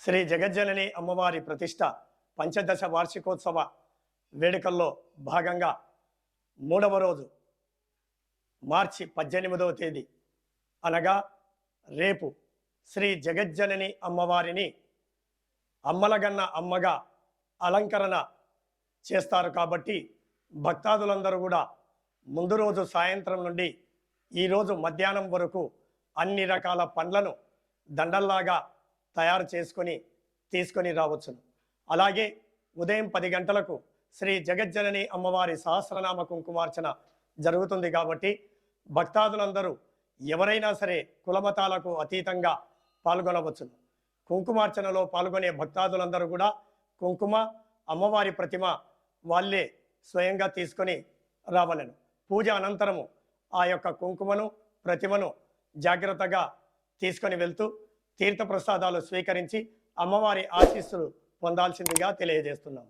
శ్రీ జగజ్జనని అమ్మవారి ప్రతిష్ట పంచదశ వార్షికోత్సవ వేడుకల్లో భాగంగా మూడవ రోజు మార్చి పద్దెనిమిదవ తేదీ. అనగా రేపు శ్రీ జగజ్జనని అమ్మవారిని అమ్మలగన్న అమ్మగా అలంకరణ చేస్తారు కాబట్టి భక్తాదులందరూ కూడా ముందు రోజు సాయంత్రం నుండి ఈరోజు మధ్యాహ్నం వరకు అన్ని రకాల పండ్లను దండల్లాగా తయారు చేసుకొని తీసుకొని రావచ్చును. అలాగే ఉదయం పది గంటలకు శ్రీ జగజ్జనని అమ్మవారి సహస్రనామ కుంకుమార్చన జరుగుతుంది కాబట్టి భక్తాదులందరూ ఎవరైనా సరే కులమతాలకు అతీతంగా పాల్గొనవచ్చును. కుంకుమార్చనలో పాల్గొనే భక్తాదులందరూ కూడా కుంకుమ అమ్మవారి ప్రతిమ వాళ్ళే స్వయంగా తీసుకొని రావలను. పూజ అనంతరము ఆ యొక్క కుంకుమను ప్రతిమను జాగ్రత్తగా తీసుకొని వెళ్తూ తీర్థప్రసాదాలు స్వీకరించి అమ్మవారి ఆశీస్సులు పొందాల్సిందిగా తెలియజేస్తున్నాం.